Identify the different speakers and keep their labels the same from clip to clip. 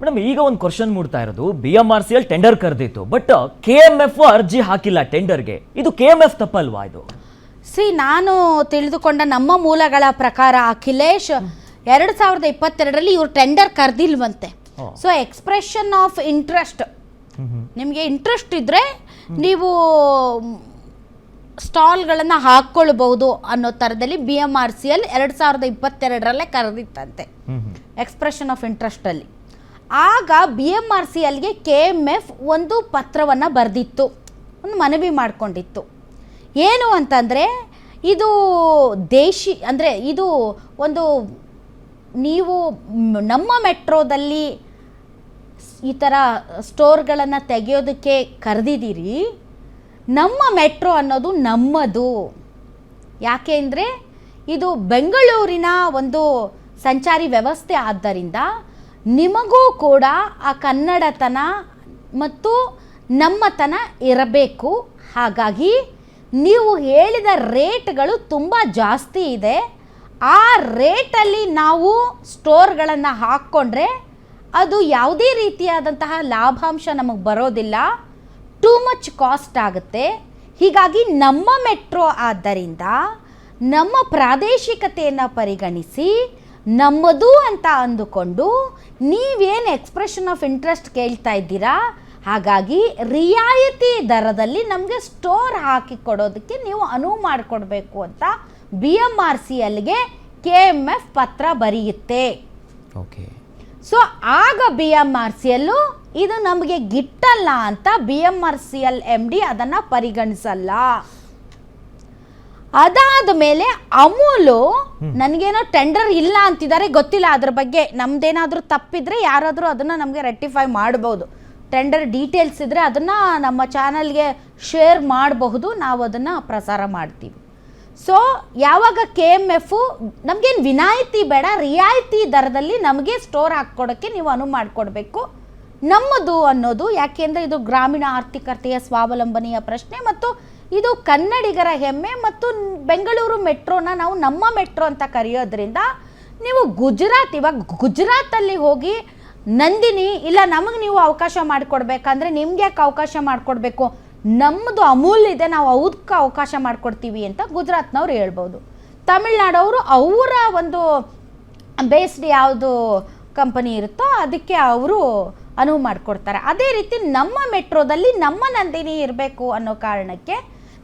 Speaker 1: Madam ಈಗ ಒಂದು question ಮೂಡ್ತಾ ಇರೋದು. B M R C L tender ಕರೆದಿತ್ತು. But K M F ಅರ್ಜಿ ಹಾಕಿಲ್ಲ ಟೆಂಡರ್ಗೆ ಇದು ಕೆ ಎಂ ಎಫ್ ತಪ್ಪಲ್ವಾ ಇದು?
Speaker 2: ಸಿ ನಾನು ತಿಳಿದುಕೊಂಡ ನಮ್ಮ ಮೂಲಗಳ ಪ್ರಕಾರ ಅಖಿಲೇಶ್ ಎರಡು ಸಾವಿರದ ಇಪ್ಪತ್ತೆರಡರಲ್ಲಿ ಇವ್ರು ಟೆಂಡರ್ ಕರೆದಿಲ್ವಂತೆ. ಸೊ ಎಕ್ಸ್ಪ್ರೆಷನ್ ಆಫ್ ಇಂಟ್ರೆಸ್ಟ್ ನಿಮಗೆ ಇಂಟ್ರೆಸ್ಟ್ ಇದ್ರೆ ನೀವು ಸ್ಟಾಲ್ಗಳನ್ನು ಹಾಕ್ಕೊಳ್ಬಹುದು ಅನ್ನೋ ಥರದಲ್ಲಿ B M R C L ಎರಡು ಸಾವಿರದ ಇಪ್ಪತ್ತೆರಡರಲ್ಲೇ ಕರೆದಿತ್ತಂತೆ. ಎಕ್ಸ್ಪ್ರೆಷನ್ ಆಫ್ ಇಂಟ್ರೆಸ್ಟಲ್ಲಿ ಆಗ ಬಿ ಎಂ ಆರ್ ಸಿ ಎಲ್ಗೆ ಕೆ ಎಂ ಎಫ್ ಒಂದು ಪತ್ರವನ್ನು ಬರೆದಿತ್ತು. ಒಂದು ಮನವಿ ಮಾಡಿಕೊಂಡಿತ್ತು. ಏನು ಅಂತಂದರೆ, ಇದು ದೇಶಿ, ಅಂದರೆ ಇದು ಒಂದು ನೀವು ನಮ್ಮ ಮೆಟ್ರೋದಲ್ಲಿ ಈ ಥರ ಸ್ಟೋರ್ಗಳನ್ನು ತೆಗೆಯೋದಕ್ಕೆ ಕರೆದಿದ್ದೀರಿ, ನಮ್ಮ ಮೆಟ್ರೋ ಅನ್ನೋದು ನಮ್ಮದು. ಯಾಕೆ ಅಂದರೆ, ಇದು ಬೆಂಗಳೂರಿನ ಒಂದು ಸಂಚಾರಿ ವ್ಯವಸ್ಥೆ ಆದ್ದರಿಂದ ನಿಮಗೂ ಕೂಡ ಆ ಕನ್ನಡತನ ಮತ್ತು ನಮ್ಮತನ ಇರಬೇಕು. ಹಾಗಾಗಿ ನೀವು ಹೇಳಿದ ರೇಟ್ಗಳು ತುಂಬ ಜಾಸ್ತಿ ಇದೆ. ಆ ರೇಟಲ್ಲಿ ನಾವು ಸ್ಟೋರ್ಗಳನ್ನು ಹಾಕ್ಕೊಂಡ್ರೆ ಅದು ಯಾವುದೇ ರೀತಿಯಾದಂತಹ ಲಾಭಾಂಶ ನಮಗೆ ಬರೋದಿಲ್ಲ. ಟೂ ಮಚ್ ಕಾಸ್ಟ್ ಆಗುತ್ತೆ. ಹೀಗಾಗಿ ನಮ್ಮ ಮೆಟ್ರೋ ಆದ್ದರಿಂದ ನಮ್ಮ ಪ್ರಾದೇಶಿಕತೆಯನ್ನು ಪರಿಗಣಿಸಿ ನಮ್ಮದು ಅಂತ ಅಂದುಕೊಂಡು ನೀವೇನು ಎಕ್ಸ್ಪ್ರೆಷನ್ ಆಫ್ ಇಂಟ್ರೆಸ್ಟ್ ಕೇಳ್ತಾ ಇದ್ದೀರಾ? ಹಾಗಾಗಿ ರಿಯಾಯಿತಿ ದರದಲ್ಲಿ ನಮಗೆ ಸ್ಟೋರ್ ಹಾಕಿ ಕೊಡೋದಕ್ಕೆ ನೀವು ಅನುವು ಮಾಡಿಕೊಡ್ಬೇಕು ಅಂತ ಬಿ ಎಂ ಆರ್ ಸಿ ಎಲ್ಗೆ ಕೆ ಎಂ ಎಫ್ ಪತ್ರ ಬರೆಯುತ್ತೆ.
Speaker 1: ಓಕೆ
Speaker 2: ಸೊ ಆಗ ಬಿ ಎಂ ಆರ್ ಸಿ ಎಲ್ಲು ಇದು ನಮಗೆ ಗಿಟ್ಟಲ್ಲ ಅಂತ B M R C L M D ಅದನ್ನು ಪರಿಗಣಿಸಲ್ಲ. ಅದಾದ ಮೇಲೆ ಅಮೂಲು ನನಗೇನೋ ಟೆಂಡರ್ ಇಲ್ಲ ಅಂತಿದ್ದಾರೆ ಗೊತ್ತಿಲ್ಲ. ಅದ್ರ ಬಗ್ಗೆ ನಮ್ದೇನಾದ್ರೂ ತಪ್ಪಿದ್ರೆ ಯಾರಾದರೂ ಅದನ್ನ ನಮಗೆ ರೆಕ್ಟಿಫೈ ಮಾಡಬಹುದು ಟೆಂಡರ್ ಡೀಟೇಲ್ಸ್ ಇದ್ದರೆ ಅದನ್ನು ನಮ್ಮ ಚಾನಲ್ಗೆ ಶೇರ್ ಮಾಡಬಹುದು. ನಾವು ಅದನ್ನು ಪ್ರಸಾರ ಮಾಡ್ತೀವಿ. ಸೊ ಯಾವಾಗ ಕೆ ಎಂ ಎಫ್ ನಮಗೇನು ವಿನಾಯಿತಿ ಬೇಡ ರಿಯಾಯಿತಿ ದರದಲ್ಲಿ ನಮಗೆ ಸ್ಟೋರ್ ಹಾಕ್ಕೊಡೋಕ್ಕೆ ನೀವು ಅನುವು ಮಾಡಿಕೊಡ್ಬೇಕು. ನಮ್ಮದು ಅನ್ನೋದು ಯಾಕೆಂದರೆ ಇದು ಗ್ರಾಮೀಣ ಆರ್ಥಿಕತೆಯ ಸ್ವಾವಲಂಬನೆಯ ಪ್ರಶ್ನೆ ಮತ್ತು ಇದು ಕನ್ನಡಿಗರ ಹೆಮ್ಮೆ ಮತ್ತು ಬೆಂಗಳೂರು ಮೆಟ್ರೋನ ನಾವು ನಮ್ಮ ಮೆಟ್ರೋ ಅಂತ ಕರೆಯೋದ್ರಿಂದ ನೀವು ಗುಜರಾತ್, ಇವಾಗ ಗುಜರಾತಲ್ಲಿ ಹೋಗಿ ನಂದಿನಿ, ಇಲ್ಲ ನಮಗೆ ನೀವು ಅವಕಾಶ ಮಾಡಿಕೊಡ್ಬೇಕಂದ್ರೆ ನಿಮ್ಗೆ ಯಾಕೆ ಅವಕಾಶ ಮಾಡಿಕೊಡ್ಬೇಕು? ನಮ್ಮದು ಅಮೂಲ್ ಇದೆ, ನಾವು ಅದಕ್ಕೆ ಅವಕಾಶ ಮಾಡಿಕೊಡ್ತೀವಿ ಅಂತ ಗುಜರಾತ್ನವ್ರು ಹೇಳ್ಬೋದು. ತಮಿಳ್ನಾಡವರು ಅವರ ಒಂದು ಬೇಸ್ಡ್ ಯಾವುದು ಕಂಪನಿ ಇರುತ್ತೋ ಅದಕ್ಕೆ ಅವರು ಅನುವು ಮಾಡಿಕೊಡ್ತಾರೆ. ಅದೇ ರೀತಿ ನಮ್ಮ ಮೆಟ್ರೋದಲ್ಲಿ ನಮ್ಮ ನಂದಿನಿ ಇರಬೇಕು ಅನ್ನೋ ಕಾರಣಕ್ಕೆ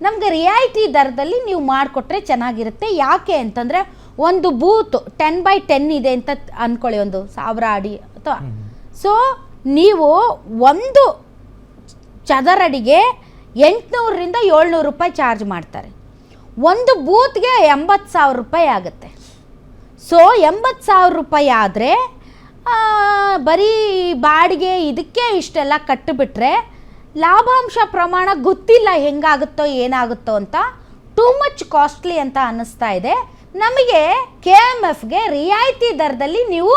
Speaker 2: ನಮಗೆ ರಿಯಾಯಿತಿ ದರದಲ್ಲಿ ನೀವು ಮಾಡಿಕೊಟ್ರೆ ಚೆನ್ನಾಗಿರುತ್ತೆ. ಯಾಕೆ ಅಂತಂದರೆ ಒಂದು ಬೂತ್ ಟೆನ್ ಬೈ ಟೆನ್ ಇದೆ ಅಂತ ಅಂದ್ಕೊಳ್ಳಿ ಒಂದು ಸಾವಿರ ಅಡಿ ಅಥವಾ ಸೊ ನೀವು ಒಂದು ಚದರಡಿಗೆ ಎಂಟುನೂರರಿಂದ ಏಳ್ನೂರು ರೂಪಾಯಿ ಚಾರ್ಜ್ ಮಾಡ್ತಾರೆ. ಒಂದು ಬೂತ್ಗೆ ಎಂಬತ್ತು ಸಾವಿರ ರೂಪಾಯಿ ಆಗುತ್ತೆ. ಸೊ ಎಂಬತ್ತು ಸಾವಿರ ರೂಪಾಯಿ ಆದರೆ ಬರೀ ಬಾಡಿಗೆ ಇದಕ್ಕೆ ಇಷ್ಟೆಲ್ಲ ಕಟ್ಟಿಬಿಟ್ರೆ ಲಾಭಾಂಶ ಪ್ರಮಾಣ ಗೊತ್ತಿಲ್ಲ ಹೆಂಗಾಗುತ್ತೋ ಏನಾಗುತ್ತೋ ಅಂತ ಟೂ ಮಚ್ ಕಾಸ್ಟ್ಲಿ ಅಂತ ಅನ್ನಿಸ್ತಾ ಇದೆ. ನಮಗೆ ಕೆ ಎಂ ಎಫ್ಗೆ ರಿಯಾಯಿತಿ ದರದಲ್ಲಿ ನೀವು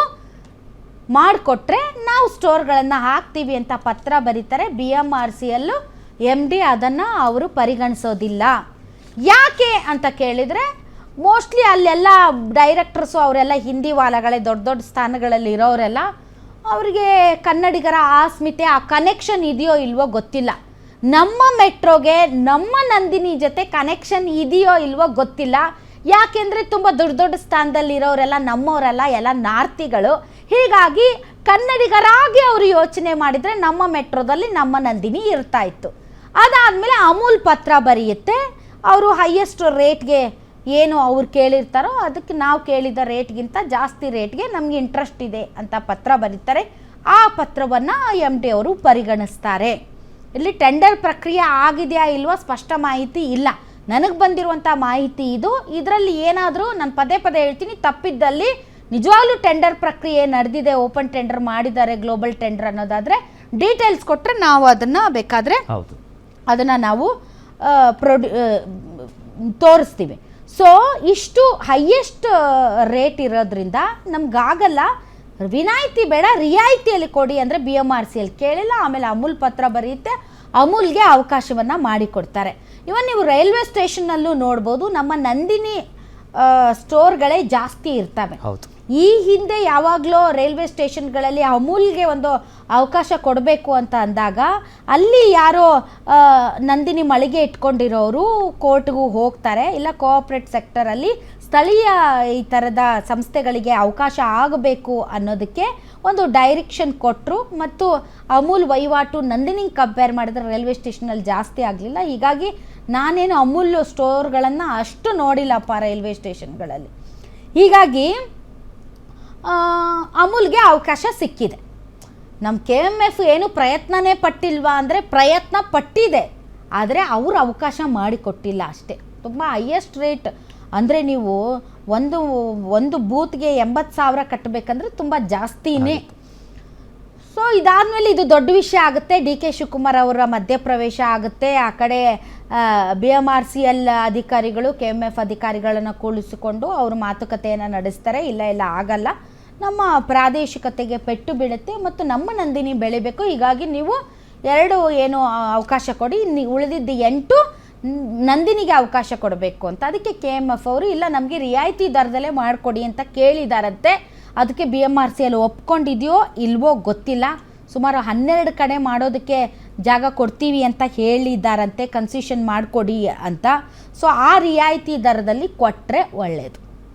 Speaker 2: ಮಾಡಿಕೊಟ್ರೆ ನಾವು ಸ್ಟೋರ್ಗಳನ್ನು ಹಾಕ್ತೀವಿ ಅಂತ ಪತ್ರ ಬರೀತಾರೆ. ಬಿ ಎಂ ಆರ್ ಸಿ ಎಲ್ಲು ಎಂ ಡಿ ಅದನ್ನು ಅವರು ಪರಿಗಣಿಸೋದಿಲ್ಲ. ಯಾಕೆ ಅಂತ ಕೇಳಿದರೆ ಮೋಸ್ಟ್ಲಿ ಅಲ್ಲೆಲ್ಲ ಡೈರೆಕ್ಟರ್ಸು ಅವರೆಲ್ಲ ಹಿಂದಿ ವಾಲಗಳೇ ದೊಡ್ಡ ದೊಡ್ಡ ಸ್ಥಾನಗಳಲ್ಲಿ ಇರೋರೆಲ್ಲ ಅವರಿಗೆ ಕನ್ನಡಿಗರ ಆಸ್ಮಿತೆ, ಆ ಕನೆಕ್ಷನ್ ಇದೆಯೋ ಇಲ್ವೋ ಗೊತ್ತಿಲ್ಲ. ನಮ್ಮ ಮೆಟ್ರೋಗೆ ನಮ್ಮ ನಂದಿನಿ ಜೊತೆ ಕನೆಕ್ಷನ್ ಇದೆಯೋ ಇಲ್ವೋ ಗೊತ್ತಿಲ್ಲ. ಯಾಕೆಂದರೆ ತುಂಬ ದೊಡ್ಡ ದೊಡ್ಡ ಸ್ಥಾನದಲ್ಲಿರೋರೆಲ್ಲ ನಮ್ಮವರೆಲ್ಲ ಎಲ್ಲ ನಾರ್ತಿಗಳು. ಹೀಗಾಗಿ ಕನ್ನಡಿಗರಾಗಿ ಅವರು ಯೋಚನೆ ಮಾಡಿದರೆ ನಮ್ಮ ಮೆಟ್ರೋದಲ್ಲಿ ನಮ್ಮ ನಂದಿನಿ ಇರ್ತಾ ಇತ್ತು. ಅದಾದಮೇಲೆ ಅಮೂಲ್ ಪತ್ರ ಬರೆಯುತ್ತೆ. ಅವರು ಹೈಯೆಸ್ಟ್ ರೇಟ್ಗೆ ಏನು ಅವ್ರು ಕೇಳಿರ್ತಾರೋ ಅದಕ್ಕೆ ನಾವು ಕೇಳಿದ ರೇಟ್ಗಿಂತ ಜಾಸ್ತಿ ರೇಟ್ಗೆ ನಮಗೆ ಇಂಟ್ರೆಸ್ಟ್ ಇದೆ ಅಂತ ಪತ್ರ ಬರೀತಾರೆ. ಆ ಪತ್ರವನ್ನು ಎಂ ಡಿ ಅವರು ಪರಿಗಣಿಸ್ತಾರೆ. ಇಲ್ಲಿ ಟೆಂಡರ್ ಪ್ರಕ್ರಿಯೆ ಆಗಿದೆಯಾ ಇಲ್ವಾ ಸ್ಪಷ್ಟ ಮಾಹಿತಿ ಇಲ್ಲ. ನನಗೆ ಬಂದಿರುವಂಥ ಮಾಹಿತಿ ಇದು. ಇದರಲ್ಲಿ ಏನಾದರೂ ನಾನು ಪದೇ ಪದೇ ಹೇಳ್ತೀನಿ ತಪ್ಪಿದ್ದಲ್ಲಿ ನಿಜವಾಗ್ಲೂ ಟೆಂಡರ್ ಪ್ರಕ್ರಿಯೆ ನಡೆದಿದೆ ಓಪನ್ ಟೆಂಡರ್ ಮಾಡಿದ್ದಾರೆ ಗ್ಲೋಬಲ್ ಟೆಂಡರ್ ಅನ್ನೋದಾದರೆ ಡೀಟೇಲ್ಸ್ ಕೊಟ್ಟರೆ ನಾವು ಅದನ್ನು ಬೇಕಾದರೆ
Speaker 1: ಹೌದು.
Speaker 2: ಅದನ್ನು ನಾವು ಪ್ರೊಡ್ಯೂ ತೋರಿಸ್ತೀವಿ. ಸೊ ಇಷ್ಟು ಹೈಯೆಸ್ಟ್ ರೇಟ್ ಇರೋದ್ರಿಂದ ನಮ್ಗಾಗಲ್ಲ ವಿನಾಯಿತಿ ಬೇಡ, ರಿಯಾಯಿತಿಯಲ್ಲಿ ಕೊಡಿ ಅಂದರೆ ಬಿ ಎಂ ಆರ್ ಸಿಯಲ್ಲಿ ಕೇಳಿಲ್ಲ, ಆಮೇಲೆ ಅಮೂಲ್ ಪತ್ರ ಬರೆಯುತ್ತೆ ಅಮೂಲ್ಗೆ ಅವಕಾಶವನ್ನು ಮಾಡಿಕೊಡ್ತಾರೆ. ಇವನ್ ನೀವು ರೈಲ್ವೆ ಸ್ಟೇಷನ್ನಲ್ಲೂ ನೋಡ್ಬೋದು, ನಮ್ಮ ನಂದಿನಿ ಸ್ಟೋರ್ಗಳೇ ಜಾಸ್ತಿ ಇರ್ತವೆ.
Speaker 1: ಹೌದು.
Speaker 2: ಈ ಹಿಂದೆ ಯಾವಾಗಲೂ ರೈಲ್ವೆ ಸ್ಟೇಷನ್ಗಳಲ್ಲಿ ಅಮೂಲ್ಗೆ ಒಂದು ಅವಕಾಶ ಕೊಡಬೇಕು ಅಂತ ಅಂದಾಗ, ಅಲ್ಲಿ ಯಾರೋ ನಂದಿನಿ ಮಳಿಗೆ ಇಟ್ಕೊಂಡಿರೋರು ಕೋರ್ಟ್ಗೂ ಹೋಗ್ತಾರೆ. ಇಲ್ಲ, ಕೋಆಪ್ರೇಟ್ ಸೆಕ್ಟರಲ್ಲಿ ಸ್ಥಳೀಯ ಈ ಥರದ ಸಂಸ್ಥೆಗಳಿಗೆ ಅವಕಾಶ ಆಗಬೇಕು ಅನ್ನೋದಕ್ಕೆ ಒಂದು ಡೈರೆಕ್ಷನ್ ಕೊಟ್ಟರು ಮತ್ತು ಅಮೂಲ್ ವಹಿವಾಟು ನಂದಿನಿಗೆ ಕಂಪೇರ್ ಮಾಡಿದ್ರೆ ರೈಲ್ವೆ ಸ್ಟೇಷನಲ್ಲಿ ಜಾಸ್ತಿ ಆಗಲಿಲ್ಲ. ಹೀಗಾಗಿ ನಾನೇನು ಅಮೂಲ್ ಸ್ಟೋರ್ಗಳನ್ನು ಅಷ್ಟು ನೋಡಿಲ್ಲಪ್ಪ ರೈಲ್ವೆ ಸ್ಟೇಷನ್ಗಳಲ್ಲಿ. ಹೀಗಾಗಿ ಅಮೂಲ್ಗೆ ಅವಕಾಶ ಸಿಕ್ಕಿದೆ. ನಮ್ಮ ಕೆ ಎಂ ಎಫ್ ಏನು ಪ್ರಯತ್ನನೇ ಪಟ್ಟಿಲ್ವಾ ಅಂದರೆ ಪ್ರಯತ್ನ ಪಟ್ಟಿದೆ. ಆದರೆ ಅವರು ಅವಕಾಶ ಮಾಡಿಕೊಟ್ಟಿಲ್ಲ ಅಷ್ಟೇ. ತುಂಬ ಹೈಯೆಸ್ಟ್ ರೇಟ್ ಅಂದರೆ ನೀವು ಒಂದು ಒಂದು ಬೂತ್ಗೆ ಎಂಬತ್ತು ಸಾವಿರ ಕಟ್ಟಬೇಕಂದ್ರೆ ತುಂಬ ಜಾಸ್ತಿನೇ. ಸೊ ಇದಾದಮೇಲೆ ಇದು ದೊಡ್ಡ ವಿಷಯ ಆಗುತ್ತೆ. ಡಿ ಕೆ ಶಿವಕುಮಾರ್ ಅವರ ಮಧ್ಯಪ್ರವೇಶ ಆಗುತ್ತೆ. ಆ ಕಡೆ B M R C L ಅಧಿಕಾರಿಗಳು, ಕೆ ಎಂ ಎಫ್ ಅಧಿಕಾರಿಗಳನ್ನು ಕೂಳಿಸಿಕೊಂಡು ಅವರು ಮಾತುಕತೆಯನ್ನು ನಡೆಸ್ತಾರೆ. ಇಲ್ಲ ಇಲ್ಲ, ಆಗಲ್ಲ. ನಮ್ಮ ಪ್ರಾದೇಶಿಕತೆಗೆ ಪೆಟ್ಟು ಬೀಳುತ್ತೆ ಮತ್ತು ನಮ್ಮ ನಂದಿನಿ ಬೆಳಿಬೇಕು. ಹೀಗಾಗಿ ನೀವು ಎರಡು ಏನು ಅವಕಾಶ ಕೊಡಿ. ನೀ ಉಳಿದಿದ್ದ ಎಂಟು ನಂದಿನಿಗೆ ಅವಕಾಶ ಕೊಡಬೇಕು ಅಂತ. ಅದಕ್ಕೆ ಕೆ ಎಂ ಎಫ್ ಅವರು, ಇಲ್ಲ ನಮಗೆ ರಿಯಾಯಿತಿ ದರದಲ್ಲೇ ಮಾಡಿಕೊಡಿ ಅಂತ ಕೇಳಿದಾರಂತೆ. ಅದಕ್ಕೆ ಬಿ ಎಂ ಆರ್ ಸಿ ಅಲ್ಲಿ ಒಪ್ಕೊಂಡಿದೆಯೋ ಇಲ್ವೋ ಗೊತ್ತಿಲ್ಲ. ಸುಮಾರು ಹನ್ನೆರಡು ಕಡೆ ಮಾಡೋದಕ್ಕೆ ಜಾಗ ಕೊಡ್ತೀವಿ ಅಂತ ಹೇಳಿದ್ದಾರಂತೆ ಕನ್ಸಿಷನ್ ಮಾಡಿಕೊಡಿ ಅಂತ. ಸೊ, ಆ ರಿಯಾಯಿತಿ ದರದಲ್ಲಿ ಕೊಟ್ಟರೆ ಒಳ್ಳೆಯದು